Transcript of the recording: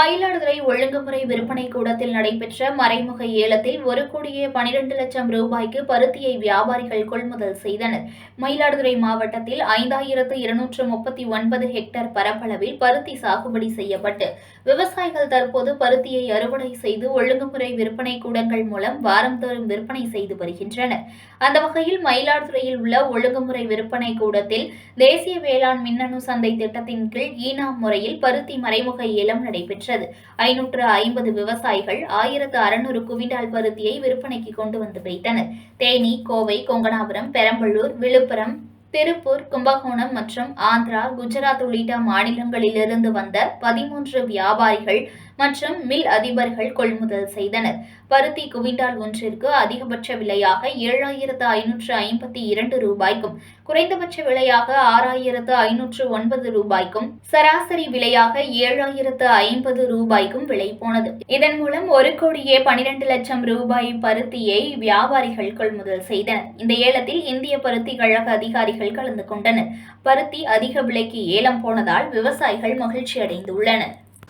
மயிலாடுதுறை ஒழுங்குமுறை விற்பனை கூடத்தில் நடைபெற்ற மறைமுக ஏலத்தில் ஒரு கோடியே பனிரெண்டு லட்சம் ரூபாய்க்கு பருத்தியை வியாபாரிகள் கொள்முதல் செய்தனர். மயிலாடுதுறை மாவட்டத்தில் ஐந்தாயிரத்து இருநூற்று முப்பத்தி ஒன்பது ஹெக்டேர் பரப்பளவில் பருத்தி சாகுபடி செய்யப்பட்டு விவசாயிகள் தற்போது பருத்தியை அறுவடை செய்து ஒழுங்குமுறை விற்பனை கூடங்கள் மூலம் வாரந்தோறும் விற்பனை செய்து வருகின்றனர். அந்த வகையில் மயிலாடுதுறையில் உள்ள ஒழுங்குமுறை விற்பனை கூடத்தில் தேசிய வேளாண் மின்னணு சந்தை திட்டத்தின் கீழ் ஈனா முறையில் பருத்தி மறைமுக ஏலம் நடைபெற்றது ஐநூற்று ஐம்பது விவசாயிகள் ஆயிரத்து அறுநூறு குவிண்டால் பருத்தியை விற்பனைக்கு கொண்டு வந்து வைத்தனர். தேனி கோவை கொங்கனாபுரம் பெரம்பலூர் விழுப்புரம் திருப்பூர் கும்பகோணம் மற்றும் ஆந்திரா குஜராத் உள்ளிட்ட மாநிலங்களிலிருந்து வந்த பதிமூன்று வியாபாரிகள் மற்றும் மில் அதிபர்கள் கொள்முதல் செய்தனர். பருத்தி குவிண்டால் ஒன்றிற்கு அதிகபட்ச விலையாக ஏழாயிரத்து ஐநூற்று ஐம்பத்தி இரண்டு ரூபாய்க்கும் குறைந்தபட்ச விலையாக ஆறாயிரத்து ஐநூற்று ஒன்பது ரூபாய்க்கும் சராசரி விலையாக ஏழாயிரத்து ஐம்பது ரூபாய்க்கும் விலை போனது. இதன் மூலம் ஒரு கோடியே பனிரெண்டு லட்சம் ரூபாய் பருத்தியை வியாபாரிகள் கொள்முதல் செய்தனர். இந்த ஏலத்தில் இந்திய பருத்தி கழக அதிகாரிகள் கலந்து கொண்டனர். பருத்தி அதிக விலைக்கு ஏலம் போனதால் விவசாயிகள் மகிழ்ச்சி அடைந்துள்ளனர்